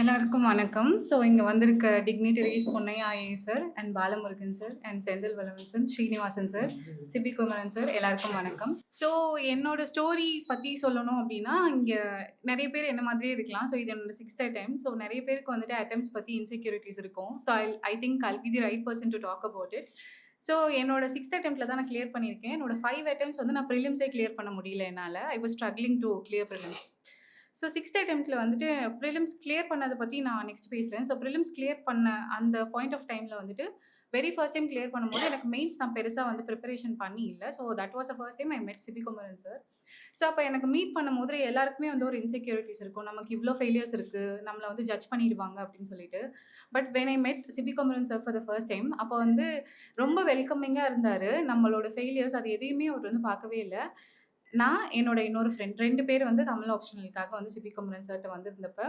எல்லாருக்கும் வணக்கம். ஸோ இங்கே வந்திருக்க dignitaries Ponnaiya sir and Balamurugan sir and Senthil வளவன்சன், Srinivasan sir, Sibi Kumaran sir எல்லாருக்கும் வணக்கம். ஸோ என்னோட ஸ்டோரி பற்றி சொல்லணும் அப்படின்னா இங்கே நிறைய பேர் என்ன மாதிரியே இருக்கலாம். ஸோ இது என்னோட சிக்ஸ்த் டைம் ஸோ நிறைய பேருக்கு வந்துட்டு அட்டம்ஸ் பற்றி இன்செக்யூரிட்டிஸ் இருக்கும். So I I think I'll be the right person to talk about it. So என்னோட 6த் அட்டெம்ப்ட்ல தான் நான் கிளியர் பண்ணியிருக்கேன். என்னோட ஃபைவ் அட்டம்ஸ் வந்து நான் ப்ரிலிம்ஸே கிளியர் பண்ண முடியல என்னால் I was struggling to clear prelims so 6த் அட்டெம்ப்ட்ல வந்துட்டு ப்ரிலிம்ஸ் கிளியர் பண்ணதை பற்றி நான் நெக்ஸ்ட் பேசுகிறேன் ஸோ ப்ரிலிம்ஸ் கிளியர் பண்ண அந்த பாயிண்ட் ஆஃப் டைமில் வந்துட்டு வெரி ஃபர்ஸ்ட் டைம் கிளியர் பண்ணும்போது எனக்கு மெயின்ஸ் நான் பெருசாக வந்து ப்ரிப்பரேஷன் பண்ணி இல்லை so that was a first time I met Sibi Kumaran sir. So அப்போ எனக்கு மீட் பண்ணும்போது எல்லாருக்குமே வந்து ஒரு இன்செக்யூரிட்டிஸ் இருக்கும். நமக்கு இவ்வளோ ஃபெயிலியர்ஸ் இருக்குது நம்மளை வந்து ஜட்ஜ் பண்ணிடுவாங்க அப்படின்னு சொல்லிட்டு. But when I met Sibi Kumaran sir for the first time அப்போ வந்து ரொம்ப வெல்கமிங்காக இருந்தார் நம்மளோட ஃபெயிலியர்ஸ் அது எதையுமே அவர் வந்து பார்க்கவே இல்லை நான், என்னோட இன்னொரு ஃப்ரெண்ட் ரெண்டு பேர் வந்து தமிழ் ஆப்ஷனலுக்காக வந்து சிபி குமரன் சார்ட்ட வந்திருந்தப்ப,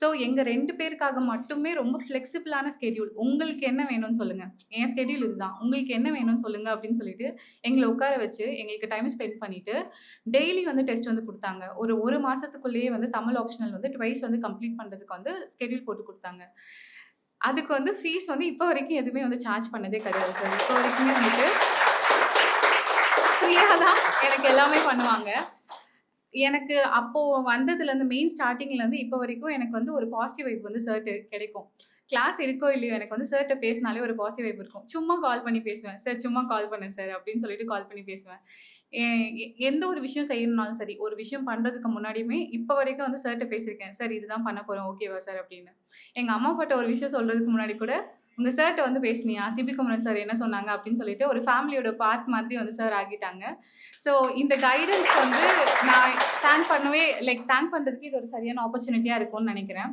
ஸோ எங்கள் ரெண்டு பேருக்காக மட்டுமே ரொம்ப ஃப்ளெக்சிபிளான ஸ்கெடியூல் உங்களுக்கு என்ன வேணும்னு சொல்லுங்கள் என் ஸ்கெடியூல் இதுதான். உங்களுக்கு என்ன வேணும்னு சொல்லுங்கள் அப்படின்னு சொல்லிட்டு எங்களை உட்கார வச்சு எங்களுக்கு டைம் ஸ்பெண்ட் பண்ணிவிட்டு டெய்லி வந்து டெஸ்ட் வந்து கொடுத்தாங்க ஒரு ஒரு மாதத்துக்குள்ளேயே வந்து தமிழ் ஆப்ஷனல் வந்து ட்வைஸ் வந்து கம்ப்ளீட் பண்ணுறதுக்கு வந்து ஸ்கெடியூல் போட்டு கொடுத்தாங்க அதுக்கு வந்து ஃபீஸ் வந்து இப்போ வரைக்கும் எதுவுமே வந்து சார்ஜ் பண்ணதே கிடையாது சார். இப்போ வரைக்குமே வந்துட்டு ஃப்ரீயா தான் எனக்கு எல்லாமே பண்ணுவாங்க. எனக்கு அப்போது வந்ததுலேருந்து மெயின் ஸ்டார்டிங்லேருந்து இப்போ வரைக்கும் எனக்கு வந்து ஒரு பாசிட்டிவ் வைப் வந்து சர்ட்டு கிடைக்கும். கிளாஸ் இருக்கோ இல்லையோ எனக்கு வந்து சார்ட்ட பேசினாலே ஒரு பாசிட்டிவ் வைப் இருக்கும். சும்மா கால் பண்ணி பேசுவேன். சார் சும்மா கால் பண்ணேன் சார் அப்படின்னு சொல்லிட்டு கால் பண்ணி பேசுவேன். எந்த ஒரு விஷயம் செய்யணும்னாலும் சரி, ஒரு விஷயம் பண்ணுறதுக்கு முன்னாடியுமே இப்போ வரைக்கும் வந்து சர்ட்டை பேசியிருக்கேன். சார் இதுதான் பண்ண போகிறோம் ஓகேவா சார் அப்படின்னு எங்கள் அம்மா ஒரு விஷயம் சொல்கிறதுக்கு முன்னாடி கூட, உங்க சார்ட்ட வந்து பேசினியா? சிபி குமரன் சார் என்ன சொன்னாங்க? அப்படின்னு சொல்லிட்டு ஒரு ஃபேமிலியோட பார்ட் மாதிரி வந்து சார் ஆகிட்டாங்க. ஸோ இந்த கைடன்ஸ்க்கு வந்து நான் தேங்க் பண்ணவே லைக் தேங்க் பண்றதுக்கு இது ஒரு சரியான ஆப்பர்ச்சுனிட்டியா இருக்கும்னு நினைக்கிறேன்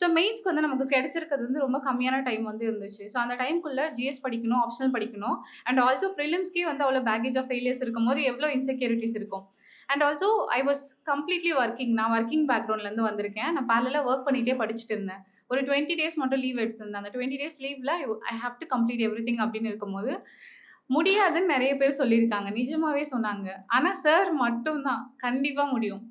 ஸோ மெயின்ஸ்க்கு வந்து நமக்கு கிடைச்சிருக்கிறது வந்து ரொம்ப கம்மியான டைம் வந்து இருந்துச்சு. ஸோ அந்த டைம்க்குள்ள ஜிஎஸ் படிக்கணும், ஆப்ஷனல் படிக்கணும் அண்ட் ஆல்சோ ப்ரிலிம்ஸ்க்கே வந்து அவ்வளோ பேக்கேஜ் ஆஃப் ஃபெயிலியர்ஸ் இருக்கும்போது எவ்வளோ இன்செக்யூரிட்டிஸ் இருக்கும். And also I was completely working நான் ஒர்க்கிங் பேக்ரவுண்ட்லேருந்து வந்திருக்கேன். நான் பேரலாக ஒர்க் பண்ணிகிட்டே படிச்சுட்டு இருந்தேன். ஒரு 20 டேஸ் மட்டும் லீவ் எடுத்திருந்தேன். அந்த 20 டேஸ் லீவ்ல I have to complete everything அப்படின்னு இருக்கும்போது, முடியாதுன்னு நிறைய பேர் சொல்லியிருக்காங்க. நிஜமாவே சொன்னாங்க. ஆனால் சார் மட்டும் தான் முடியும்.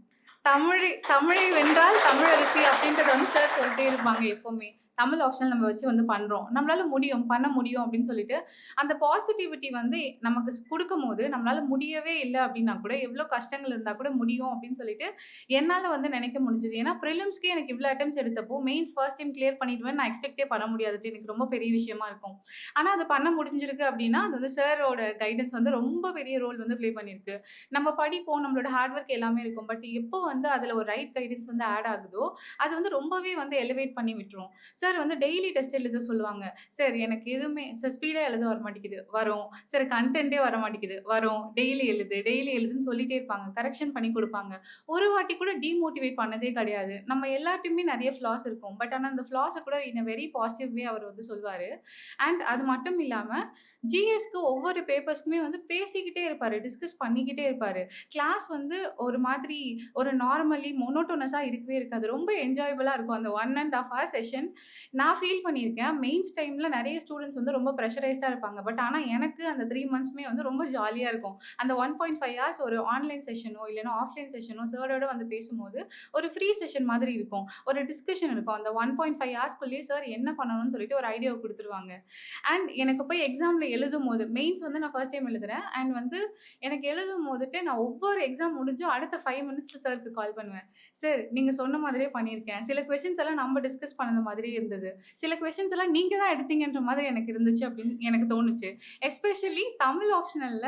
தமிழை தமிழை வென்றால் தமிழரசி அப்படின்றத வந்து சார் சொல்லிட்டே இருப்பாங்க எப்போவுமே தமிழ் ஆப்ஷன் நம்ம வச்சு வந்து பண்ணுறோம் நம்மளால முடியும், பண்ண முடியும் அப்படின்னு சொல்லிட்டு, அந்த பாசிட்டிவிட்டி வந்து நமக்கு கொடுக்கும் போது நம்மளால முடியவே இல்லை அப்படின்னா கூட, எவ்வளோ கஷ்டங்கள் இருந்தால் கூட முடியும் அப்படின்னு சொல்லிட்டு, என்னால் வந்து நினைக்க முடிஞ்சது. ஏன்னா ப்ரிலிம்ஸ்க்கே எனக்கு இவ்வளோ அட்டம்ஸ் எடுத்தப்போ, மெயின்ஸ் ஃபர்ஸ்ட் டைம் கிளியர் பண்ணிடுவேன் நான் எக்ஸ்பெக்ட்டே பண்ண முடியாது. எனக்கு ரொம்ப பெரிய விஷயமா இருக்கும். ஆனால் அது பண்ண முடிஞ்சிருக்கு அப்படின்னா அது வந்து சாரோட கைடன்ஸ் வந்து ரொம்ப பெரிய ரோல் வந்து ப்ளே பண்ணியிருக்கு. நம்ம படிப்போம், நம்மளோட ஹார்ட் ஒர்க் எல்லாமே இருக்கும். பட் எப்போ வந்து அதில் ஒரு ரைட் கைடன்ஸ் வந்து ஆட் ஆகுதோ, அது வந்து ரொம்பவே வந்து எலிவேட் பண்ணி விட்டுரும். சார் சார் வந்து டெய்லி டெஸ்ட் எழுத சொல்லுவாங்க. சார் எனக்கு எதுவுமே சார் ஸ்பீடாக எழுத வர மாட்டேங்குது. வரும். சார் கன்டென்ட்டே வர மாட்டேங்குது. வரும். டெய்லி எழுது, டெய்லி எழுதுன்னு சொல்லிட்டே இருப்பாங்க. கரெக்ஷன் பண்ணி கொடுப்பாங்க ஒரு வாட்டி கூட டீமோட்டிவேட் பண்ணதே கிடையாது. நம்ம எல்லாத்தையுமே நிறைய ஃப்ளாஸ் இருக்கும். பட் ஆனால் அந்த ஃப்ளாஸை கூட இன் அ வெரி பாசிட்டிவ் வே அவர் வந்து சொல்வார் அண்ட் அது மட்டும் இல்லாமல் ஜிஎஸ்க்கு ஒவ்வொரு பேப்பர்ஸ்க்குமே வந்து பேசிக்கிட்டே இருப்பார் டிஸ்கஸ் பண்ணிக்கிட்டே இருப்பார் கிளாஸ் வந்து ஒரு மாதிரி ஒரு நார்மலி மொனோட்டோனஸாக இருக்கவே இருக்காது. ரொம்ப என்ஜாயபுளாக இருக்கும். அந்த ஒன் அண்ட் 1/2 ஹவர் செஷன் நான் ஃபீல் பண்ணியிருக்கேன். மெயின்ஸ் டைமில் நிறைய ஸ்டூடெண்ட்ஸ் வந்து ரொம்ப ப்ரெஷரைஸ்டாக இருப்பாங்க. பட் ஆனால் எனக்கு அந்த த்ரீ மந்த்ஸ்மே வந்து ரொம்ப ஜாலியாக இருக்கும். அந்த 1.5 ஹார்ஸ் ஒரு ஆன்லைன் செஷனோ, இல்லைனா ஆஃப்லைன் செஷனோ சாரோட வந்து பேசும்போது, ஒரு ஃப்ரீ செஷன் மாதிரி இருக்கும். ஒரு டிஸ்கஷன் இருக்கும். அந்த 1.5 ஹார்ஸ்க்குள்ளேயே சார் என்ன பண்ணணும்னு சொல்லிட்டு ஒரு ஐடியாவை கொடுத்துருவாங்க அண்ட் எனக்கு போய் எக்ஸாமில் எழுதும் போது மெயின்ஸ் வந்து நான் ஃபர்ஸ்ட் டைம் எழுதுறேன். அண்ட் வந்து எனக்கு எழுதும் போதுட்டு நான் ஒவ்வொரு எக்ஸாம் முடிஞ்சும் அடுத்த ஃபைவ் மினிட்ஸில் சாருக்கு கால் பண்ணுவேன். சார் நீங்கள் சொன்ன மாதிரியே பண்ணியிருக்கேன். சில கொஷின்ஸ் எல்லாம் நம்ம டிஸ்கஸ் பண்ணது மாதிரியே இருந்தது. இருந்தது சில கொஷின்ஸ் எல்லாம் நீங்க தான் எடுத்தீங்கன்ற மாதிரி எனக்கு இருந்துச்சு அப்படின்னு எனக்கு தோணுச்சு. எஸ்பெஷலி தமிழ் ஆப்ஷனல்ல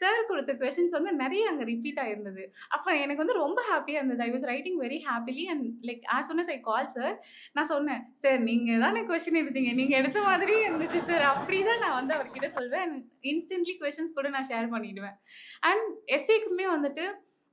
சார் கொடுத்த கொஷின்ஸ் வந்து நிறைய அங்க ரிப்பீட் ஆயிருந்தது. அப்ப எனக்கு வந்து ரொம்ப ஹாப்பியாக இருந்தது. I was writing very happily and like as one as I call sir, நான் சொன்னேன். சார் நீங்க தானே கொஸ்டின் எடுத்தீங்க. நீங்க எடுத்த மாதிரி இருந்துச்சு சார். அப்படி தான் நான் வந்து அவர்கிட்ட சொல்வேன். அண்ட் இன்ஸ்டன்ட்லி கொஷின்ஸ் கூட நான் ஷேர் பண்ணிடுவேன். அண்ட் எஸ்ஏக்குமே வந்துட்டு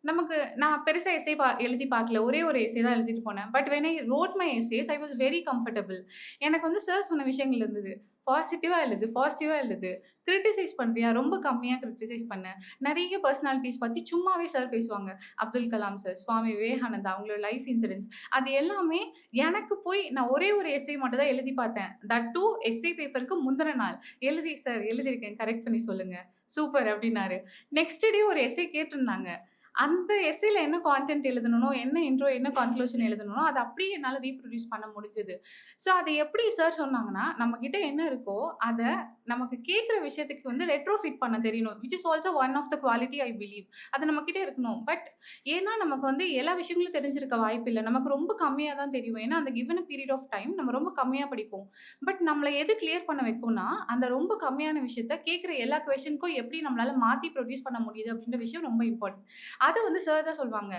நமக்கு நான் பெருசாக எஸ்ஸே பா எழுதி பார்க்கல. ஒரே ஒரு எஸ்ஸே தான் எழுதிட்டு போனேன். But when I wrote my essays I was very comfortable எனக்கு வந்து சார் சொன்ன விஷயங்கள் இருந்தது. பாசிட்டிவாக எழுது, பாசிட்டிவாக எழுது. கிரிட்டிசைஸ் பண்ணுறியா ரொம்ப கம்மியாக கிரிட்டிசைஸ் பண்ண நிறைய பர்சனாலிட்டிஸ் பற்றி சும்மாவே சார் பேசுவாங்க. அப்துல் கலாம் சார், சுவாமி விவேகானந்தா அவங்களோட லைஃப் இன்சூரன்ஸ் அது எல்லாமே எனக்கு போய் நான் ஒரே ஒரு எஸ்ஸே மட்டும் தான் எழுதி பார்த்தேன். தட் டூ எஸ்ஐ பேப்பருக்கு முந்தின நாள். எழுதி சார் எழுதியிருக்கேன். கரெக்ட் பண்ணி சொல்லுங்கள் சூப்பர் அப்படின்னாரு நெக்ஸ்ட் டே ஒரு எஸ்ஸே கேட்டிருந்தாங்க. அந்த எஸ்ஸேல என்ன கான்டென்ட் எழுதணும் என்ன இன்ட்ரோ, என்ன கன்க்ளூஷன் எழுதணும் அது அப்படியே என்னால் ரீப்ரொடியூஸ் பண்ண முடிஞ்சது. ஸோ அதை எப்படி சார் சொன்னாங்கன்னா, நம்ம கிட்ட என்ன இருக்கோ, அதை நமக்கு கேட்குற விஷயத்துக்கு வந்து ரெட்ரோஃபிட் பண்ண தெரியணும். Which is also one of the quality I believe. அது நம்ம கிட்டே இருக்கணும். பட் ஏன்னா நமக்கு வந்து எல்லா விஷயங்களும் தெரிஞ்சிருக்க வாய்ப்பில்ல. நமக்கு ரொம்ப கம்மியாக தான் தெரியும். ஏன்னா அந்த கிவன் பீரியட் ஆஃப் டைம் நம்ம ரொம்ப கம்மியாக படிப்போம். பட் நம்மளை எது கிளியர் பண்ண வைக்கும்னா, அந்த ரொம்ப கம்மியான விஷயத்த கேட்குற எல்லா கொஷனுக்கும் எப்படி நம்மளால மாற்றி ப்ரொடியூஸ் பண்ண முடியுது அப்படின்ற விஷயம் ரொம்ப இம்பார்ட்டன்ட். அது வந்து சார் தான் சொல்லுவாங்க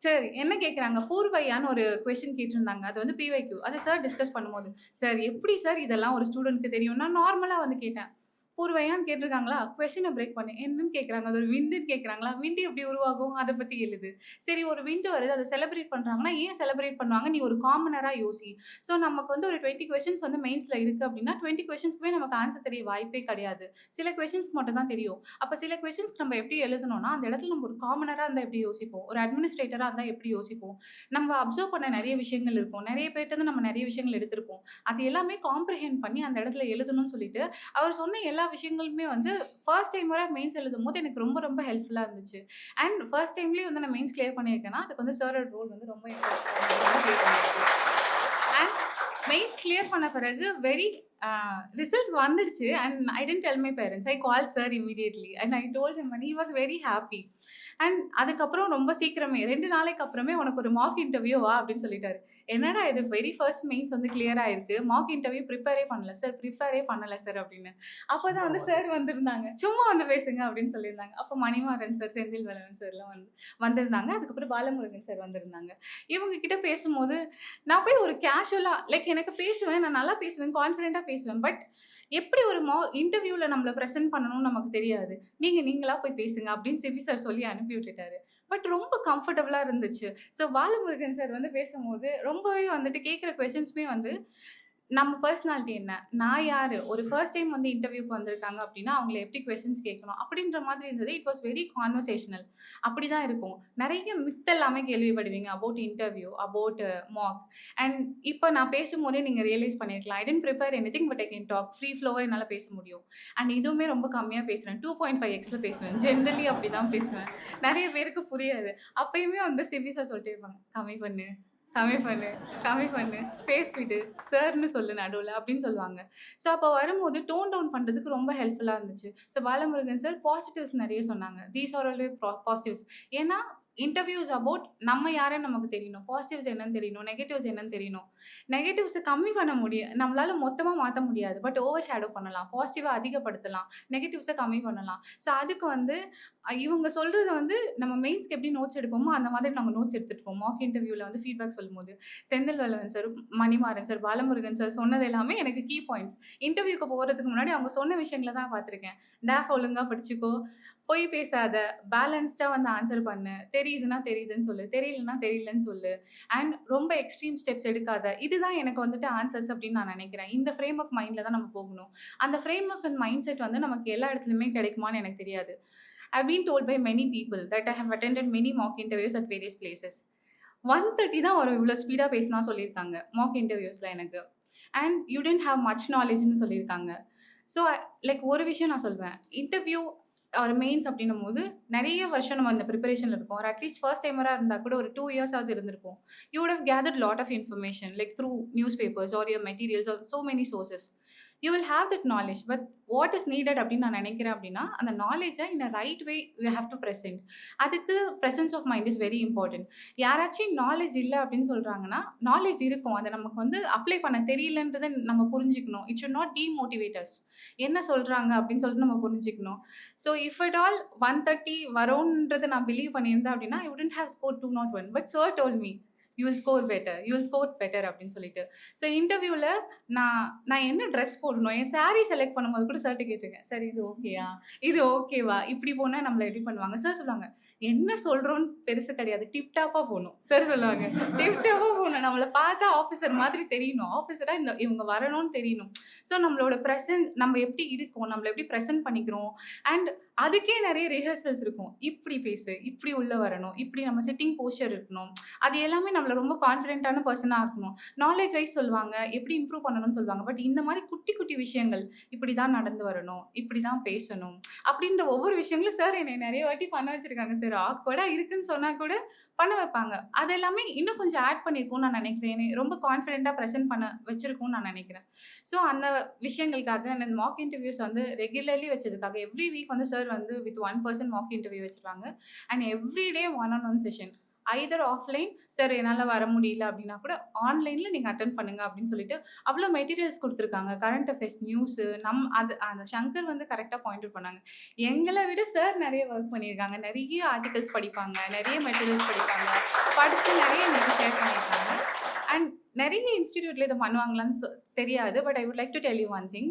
சார் என்ன கேட்குறாங்க, பூர்வையான்னு ஒரு கொஸ்டின் கேட்டிருந்தாங்க. அது வந்து பிவைக்கு அது சார் டிஸ்கஸ் பண்ணும்போது, "சார் எப்படி சார் இதெல்லாம் ஒரு ஸ்டூடெண்ட்க்கு தெரியும்?" நான் வந்து கேட்டேன். பூர்வையான்னு கேட்டிருக்காங்களா? கொஷனை பிரேக் பண்ணு என்னன்னு கேட்குறாங்க. அது ஒரு விண்டுன்னு கேட்குறாங்களா? விண்டு எப்படி உருவாகும்? அதை பற்றி எழுது. சரி ஒரு விண்டு வருது. அதை செலிப்ரேட் பண்ணுறாங்கன்னா ஏன் செலிப்ரேட் பண்ணுவாங்க? நீ ஒரு காமனராக யோசி. ஸோ நமக்கு வந்து ஒரு டுவெண்ட்டி கொஷின்ஸ் வந்து மெயின்ஸில் இருக்குது அப்படின்னா, டுவெண்ட்டி கொஷின்ஸ்க்குமே நமக்கு ஆன்சர் தெரிய வாய்ப்பே கிடையாது. சில கொஸ்டின்ஸ்க்கு மட்டும் தான் தெரியும். அப்போ சில கொஷின்ஸ்க்கு நம்ம எப்படி எழுதணும்னா, அந்த இடத்துல நம்ம ஒரு காமனராக இருந்தால் எப்படி யோசிப்போம்? ஒரு அட்மினிஸ்ட்ரேட்டராக இருந்தால் எப்படி யோசிப்போம்? நம்ம அப்சர்வ் பண்ண நிறைய விஷயங்கள் இருக்கும். நிறைய பேர்ட்டு நம்ம நிறைய விஷயங்கள் எடுத்திருப்போம். அது எல்லாமே காம்ப்ரிஹெண்ட் பண்ணி அந்த இடத்துல எழுதணும்னு சொல்லிட்டு, அவர் சொன்ன எல்லா விஷயங்களுமே வந்து ஃபர்ஸ்ட் டைம் வர மெயின்ஸ் எழுதும் போது எனக்கு ரொம்ப ரொம்ப ஹெல்ப்ஃபுல்லாக இருந்துச்சு. அண்ட் ஃபர்ஸ்ட் டைம்லேயே வந்து நான் மெயின்ஸ் கிளியர் பண்ணியிருக்கேன்னா, அதுக்கு வந்து சாரோட ரோல் வந்து ரொம்ப அண்ட் மெயின்ஸ் கிளியர் பண்ண பிறகு வெரி ரிசல்ட் வந்துடுச்சு. And I didn't tell my parents I call sir immediately. And I told him he was very happy and அதுக்கப்புறம் ரொம்ப சீக்கிரமே ரெண்டு நாளைக்கு அப்புறமே "உனக்கு ஒரு மாக் இன்டர்வியூவா அப்படின்னு சொல்லிட்டாரு. என்னடா இது வெரி ஃபர்ஸ்ட் மெயின்ஸ் வந்து கிளியர் ஆயிருக்கு. மாக் இன்டர்வியூ ப்ரிப்பேரே பண்ணல சார். ப்ரிப்பேரே பண்ணல சார் அப்படின்னு. அப்பதான் வந்து சார் வந்திருந்தாங்க. சும்மா வந்து பேசுங்க அப்படின்னு சொல்லியிருந்தாங்க. அப்ப மணிமாறன் சார், செந்தில் வேலவன் சார்லாம் வந்து வந்திருந்தாங்க. அதுக்கப்புறம் பாலமுருகன் சார் வந்திருந்தாங்க. இவங்க கிட்ட பேசும்போது, நான் போய் ஒரு கேஷுவலா லைக் எனக்கு பேசுவேன். நான் நல்லா பேசுவேன். கான்ஃபிடென்ட்டா பேசுவேன். பட் எப்படி ஒரு மா இன்டர்வியூல நம்மள பிரசன்ட் பண்ணணும்னு நமக்கு தெரியாது. நீங்க நீங்களா போய் பேசுங்க அப்படின்னு சிவி சார் சொல்லி அனுப்பி விட்டுட்டாரு. பட் ரொம்ப கம்ஃபர்டபுளாக இருந்துச்சு. ஸோ பாலமுருகன் சார் வந்து பேசும்போது, ரொம்பவே வந்துட்டு கேட்குற கொஷின்ஸுமே வந்து நம்ம பெர்சனாலிட்டி என்ன? நான் யாரு? ஒரு ஃபர்ஸ்ட் டைம் வந்து இன்டர்வியூக்கு வந்திருக்காங்க அப்படின்னா, அவங்கள எப்படி கொஸ்டின்ஸ் கேட்கணும்? அப்படின்ற மாதிரி இருந்தது. It was very conversational. அப்படிதான் இருக்கும். நெறைய மித் எல்லாமே கேள்விப்படுவீங்க. About interview, about mock. And இப்ப நான் பேசும்போதே நீங்க ரியலைஸ் பண்ணியிருக்கலாம். I didn't prepare anything but I can talk. Free ஃப்ளோவா என்னால பேச முடியும். அண்ட் இதுவுமே ரொம்ப கம்மியா பேசுறேன். 2.5 எக்ஸ்ல பேசுவேன். ஜெனரலி அப்படிதான் பேசுவேன். நெறைய பேருக்கு புரியாது. அப்பயுமே வந்து சிவி சார் சொல்லிட்டே இருப்பாங்க. "கம்மி பண்ணு, கம்மி பண்ணு, கம்மி பண்ணு. ஸ்பேஸ் விடு. சார்ன்னு சொல்லு நடுவில் அப்படின்னு சொல்லுவாங்க. ஸோ அப்போ வரும்போது டோன் டவுன் பண்ணுறதுக்கு ரொம்ப ஹெல்ப்ஃபுல்லாக இருந்துச்சு. ஸோ பாலமுருகன் சார் பாசிட்டிவ்ஸ் நிறைய சொன்னாங்க. These are all pa positives. ஏன்னா இன்டர்வியூஸ் அபவுட் நம்ம யாருன்னு நமக்கு தெரியணும். பாசிட்டிவ்ஸ் என்னன்னு தெரியணும். நெகட்டிவ்ஸ் என்னன்னு தெரியணும். நெகட்டிவ்ஸை கம்மி பண்ண முடியும். நம்மளால மொத்தமாக மாற்ற முடியாது. பட் ஓவர் ஷேடோ பண்ணலாம். பாசிட்டிவாக அதிகப்படுத்தலாம். நெகட்டிவ்ஸை கம்மி பண்ணலாம். ஸோ அதுக்கு வந்து இவங்க சொல்கிறத வந்து நம்ம மெயின்ஸ்க்கு எப்படி நோட்ஸ் எடுப்போமோ, அந்த மாதிரி நாங்கள் நோட்ஸ் எடுத்துட்டு மாக் இன்டர்வியூவில் வந்து ஃபீட்பேக் சொல்லும்போது. Senthil Vallavan sir, Manimaran sir, Balamurugan sir சொன்னது எல்லாமே எனக்கு கீ பாயிண்ட்ஸ். இன்டர்வியூக்கு போகிறதுக்கு முன்னாடி அவங்க சொன்ன விஷயங்களை தான் பார்த்துருக்கேன். "டேஃப் ஒழுங்காக படிச்சுக்கோ. பொய் பேசாத. பேலன்ஸ்டாக வந்து ஆன்சர் பண்ணு. தெரியுதுன்னா தெரியுதுன்னு சொல்லு. தெரியலன்னா தெரியலன்னு சொல்லு. அண்ட் ரொம்ப எக்ஸ்ட்ரீம் ஸ்டெப்ஸ் எடுக்காத." இதுதான் எனக்கு வந்துட்டு ஆன்சர்ஸ் அப்படின்னு நான் நினைக்கிறேன் இந்த ஃப்ரேம் ஒர்க் மைண்டில் தான் நம்ம போகணும். அந்த framework and mindset வந்து நமக்கு எல்லா இடத்துலையுமே கிடைக்குமான்னு எனக்கு தெரியாது. I been told by many people that I have attended many mock interviews at various places. 130 தான் வரும். இவ்வளோ ஸ்பீடாக பேசினா சொல்லியிருக்காங்க. மாக் இன்டர்வியூஸில் எனக்கு. And you tend have much நாலேஜ்னு சொல்லியிருக்காங்க. ஸோ லைக் ஒரு விஷயம் நான் சொல்வேன். இன்டர்வியூ ஆர் மெயின்ஸ் அப்படின்னும் போது நிறைய வருஷம் நம்ம அந்த ப்ரிப்பரேஷனில் இருப்போம். ஒரு அட்லீஸ்ட் ஃபர்ஸ்ட் டைமராக இருந்தால் கூட ஒரு 2 இயர்ஸாவது இருந்திருப்போம். You would have gathered lot of information like through newspapers or your materials or so many sources. You will have that knowledge but what is needed அப்படின்னு நான் நினைக்கிறேன் அப்படின்னா, அந்த நாலேஜை in a right way you have to present அதுக்கு presence of mind is very important. யாராச்சும் knowledge இல்லை அப்படின்னு சொல்கிறாங்கன்னா நாலேஜ் இருக்கும். அதை நமக்கு வந்து அப்ளை பண்ண தெரியலன்றத நம்ம புரிஞ்சுக்கணும். இட் ஷுட் நாட் டீமோட்டிவேட்டர்ஸ் என்ன சொல்கிறாங்க அப்படின்னு சொல்லிட்டு நம்ம புரிஞ்சுக்கணும். So if at all one thirty வரோன்றதை நான் பிலீவ் பண்ணியிருந்தேன் அப்படின்னா, I wouldn't have scored 201. But sir told me, "you will score better. You will score better" அப்படின்னு சொல்லிட்டு. ஸோ இன்டர்வியூவில் நான் நான் என்ன ட்ரெஸ் போடணும்? என் சாரீ செலக்ட் பண்ணும்போது கூட சார்ட்ட கேட்டுருக்கேன். "சார் இது ஓகேயா? இது ஓகேவா? இப்படி போனால் நம்மளை எப்படி பண்ணுவாங்க?" சார் சொல்லுவாங்க, "என்ன சொல்கிறோன்னு பெருசு கிடையாது. டிப்டாப்பாக போகணும் சார் சொல்லுவாங்க. டிப்டாப்பாக போகணும் நம்மளை பார்த்தா ஆஃபீஸர் மாதிரி தெரியணும். ஆஃபீஸராக இந்த இவங்க வரணும்னு தெரியணும். ஸோ நம்மளோட பிரசன்ட் நம்ம எப்படி இருக்கோம்? நம்மளை எப்படி ப்ரெசன்ட் பண்ணிக்கிறோம்? அண்ட் அதுக்கே நிறைய ரிஹர்சல்ஸ் இருக்கும். இப்படி பேசு, இப்படி உள்ளே வரணும், இப்படி நம்ம செட்டிங் போஸ்டர் இருக்கணும். அது எல்லாமே நம்மளை ரொம்ப கான்ஃபிடென்ட்டான பர்சனாக ஆக்கணும். நாலேஜ் வைஸ் சொல்லுவாங்க, எப்படி இம்ப்ரூவ் பண்ணணும்னு சொல்லுவாங்க. பட் இந்த மாதிரி குட்டி குட்டி விஷயங்கள், இப்படி தான் நடந்து வரணும், இப்படி தான் பேசணும், அப்படின்ற ஒவ்வொரு விஷயங்களும் சார் என்னை நிறைய வாட்டி பண்ண வச்சுருக்காங்க சார். ஆக்வர்டாக இருக்குன்னு சொன்னால் கூட பண்ண வைப்பாங்க. அது எல்லாமே இன்னும் கொஞ்சம் ஆட் பண்ணியிருக்கும்னு நான் நினைக்கிறேன் ரொம்ப கான்ஃபிடென்ட்டாக ப்ரெசென்ட் பண்ண வச்சிருக்கும்னு நான் நினைக்கிறேன் ஸோ அந்த விஷயங்களுக்காக அந்த மாக் இன்டர்வியூஸ் வந்து ரெகுலர்லி வச்சதுக்காக எவ்ரி வீக் வந்து சார் வந்து with one person mock interview வச்சுருவாங்க. And every day one on one session. Either offline sir என்னால் வர முடியல அப்படின்னா கூட ஆன்லைனில் நீங்கள் அட்டன் பண்ணுங்க அப்படின்னு சொல்லிட்டு அவ்வளோ மெட்டீரியல்ஸ் கொடுத்துருக்காங்க கரண்ட் அஃபேர்ஸ், நியூஸு நம் அது அந்த சங்கர் வந்து கரெக்டாக பாயிண்ட் அவுட் பண்ணாங்க. எங்களை விட சார் நிறைய ஒர்க் பண்ணியிருக்காங்க. நிறைய ஆர்டிகல்ஸ் படிப்பாங்க. நிறைய மெட்டீரியல்ஸ் படிப்பாங்க. படித்து நிறைய எங்களுக்கு ஷேர் பண்ணியிருக்காங்க. அண்ட் நிறைய இன்ஸ்டிடியூட்டில் இதை பண்ணுவாங்களான்னு தெரியாது. But I would like to tell you one thing.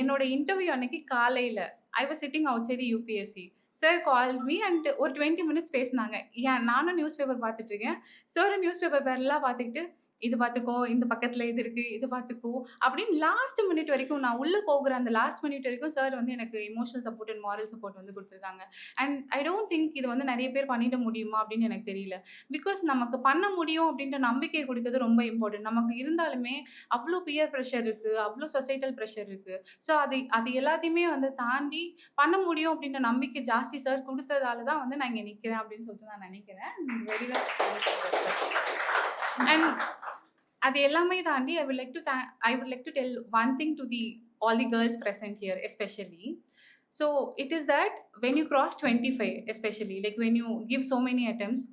என்னோட இன்டர்வியூ அன்னைக்கு காலையில் I was sitting outside UPSC. Sir call me and ஒரு 20 மினிட்ஸ் பேசினாங்க ஏன் நானும் நியூஸ் பேப்பர் பார்த்துட்டு இருக்கேன். சாரும் நியூஸ் பேப்பர் பேர்லாம் பார்த்துக்கிட்டு, "இது பார்த்துக்கோ, இந்த பக்கத்தில் இது இருக்கு, இது பார்த்துக்கோ" அப்படின்னு லாஸ்ட் மினிட் வரைக்கும் நான் உள்ளே போகிற அந்த லாஸ்ட் மினிட் வரைக்கும் சார் வந்து எனக்கு emotional support and moral support வந்து கொடுத்துருக்காங்க. அண்ட் ஐ டோன்ட் திங்க் இது வந்து நிறைய பேர் பண்ணிட முடியுமா அப்படின்னு எனக்கு தெரியல. பிகாஸ் நமக்கு பண்ண முடியும் அப்படின்ற நம்பிக்கை கொடுக்கறது ரொம்ப இம்பார்ட்டன்ட். நமக்கு இருந்தாலுமே அவ்வளோ பியர் ப்ரெஷர் இருக்குது அவ்வளோ சொசைட்டல் ப்ரெஷர் இருக்குது ஸோ அது அது எல்லாத்தையுமே வந்து தாண்டி பண்ண முடியும் அப்படின்ற நம்பிக்கை ஜாஸ்தி சார் கொடுத்ததால தான் வந்து நான் இங்கே நிற்கிறேன் அப்படின்னு சொல்லிட்டு நான் நினைக்கிறேன். வெரி மச் அண்ட் அது எல்லாமே தாண்டி I would like to I would like to tell one thing to the all the girls present here especially. So it is that when you cross 25 especially like when you give so many attempts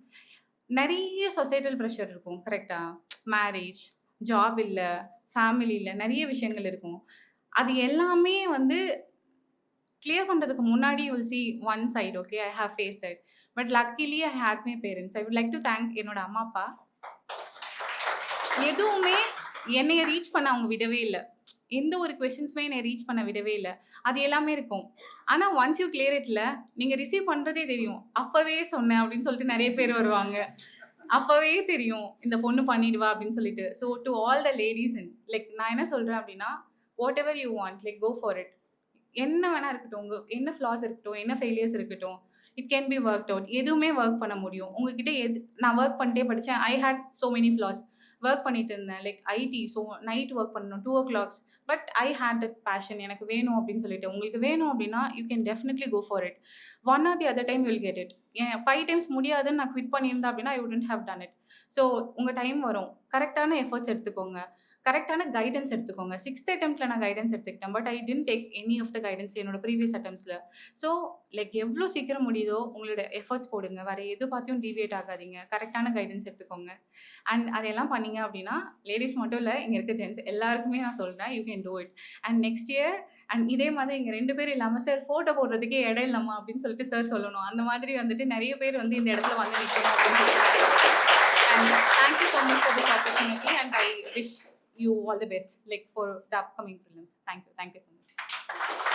நிறைய societal pressure இருக்கும். கரெக்டாக marriage, job இல்லை family இல்லை நிறைய விஷயங்கள் இருக்கும். அது எல்லாமே வந்து கிளியர் பண்ணுறதுக்கு முன்னாடி you will one side okay. I have face that. But luckily I had my parents. I would like to thank என்னோட அம்மா, அப்பா. எதுவுமே என்னைய ரீச் பண்ண அவங்க விடவே இல்லை எந்த ஒரு கொஷின்ஸுமே என்னை ரீச் பண்ண விடவே இல்லை அது எல்லாமே இருக்கும். ஆனால் ஒன்ஸ் யூ கிளியர் இட்ல, ரிசீவ் பண்ணுறதே தெரியும். அப்போவே சொன்னேன் அப்படின்னு சொல்லிட்டு நிறைய பேர் வருவாங்க. அப்போவே தெரியும். இந்த பொண்ணு பண்ணிடுவா அப்படின்னு சொல்லிட்டு. So to all the ladies in like நான் என்ன சொல்கிறேன் அப்படின்னா, whatever you want like go for it. என்ன வேணா இருக்கட்டும். உங்கள் என்ன ஃப்ளாஸ் இருக்கட்டும், என்ன ஃபெயிலியர்ஸ் இருக்கட்டும். It can be work out. எதுவுமே ஒர்க் பண்ண முடியும். உங்ககிட்ட எது நான் ஒர்க் பண்ணிட்டே படித்தேன் I had so many flaws. Work பண்ணிட்டு இருந்தேன். Like IT so night work பண்ணணும் two o'clocks. But I had that passion எனக்கு வேணும் அப்படின்னு சொல்லிட்டு. உங்களுக்கு வேணும் அப்படின்னா, you can definitely go for it. One or the other time will get it. ஏன் ஃபைவ் டைம்ஸ் முடியாதுன்னு நான் குவிட் பண்ணியிருந்தேன் அப்படின்னா, I wouldn't have done it. So உங்கள் டைம் வரும். கரெக்டான எஃபோர்ட்ஸ் எடுத்துக்கோங்க. கரெக்டான கைடன்ஸ் எடுத்துக்கோங்க. 6த் அட்டெம்ப்ட்ல நான் கைடன்ஸ் எடுத்துக்கிட்டேன். But I didn't take any of the guidance என்னோட ப்ரீவியஸ் அட்டெம்ப்ட்ஸ்ல. ஸோ லைக் எவ்வளோ சீக்கிரம் முடியுதோ உங்களோட எஃபர்ட்ஸ் போடுங்க. வேற எது பார்த்தியும் டிவியேட் ஆகாதீங்க. கரெக்டான கைடன்ஸ் எடுத்துக்கோங்க. அண்ட் அதையெல்லாம் பண்ணீங்க அப்படின்னா, லேடீஸ் மட்டும் இல்லை இங்கே இருக்க ஜென்ட்ஸ் எல்லாருக்குமே நான் சொல்கிறேன் you can do it. And next year and இதே மாதிரி இங்கே ரெண்டு பேர் இல்லாமல் "சார் ஃபோட்டோ போடுறதுக்கே இடம் இல்லம்மா" அப்படின்னு சொல்லிட்டு சார் சொல்லணும். அந்த மாதிரி வந்துட்டு நிறைய பேர் வந்து இந்த இடத்துல வந்து நிற்கணும் அப்படின்னு சொல்லி and thank you much for this opportunity and I wish you all the best like for the upcoming prelims. Thank you. Thank you so much.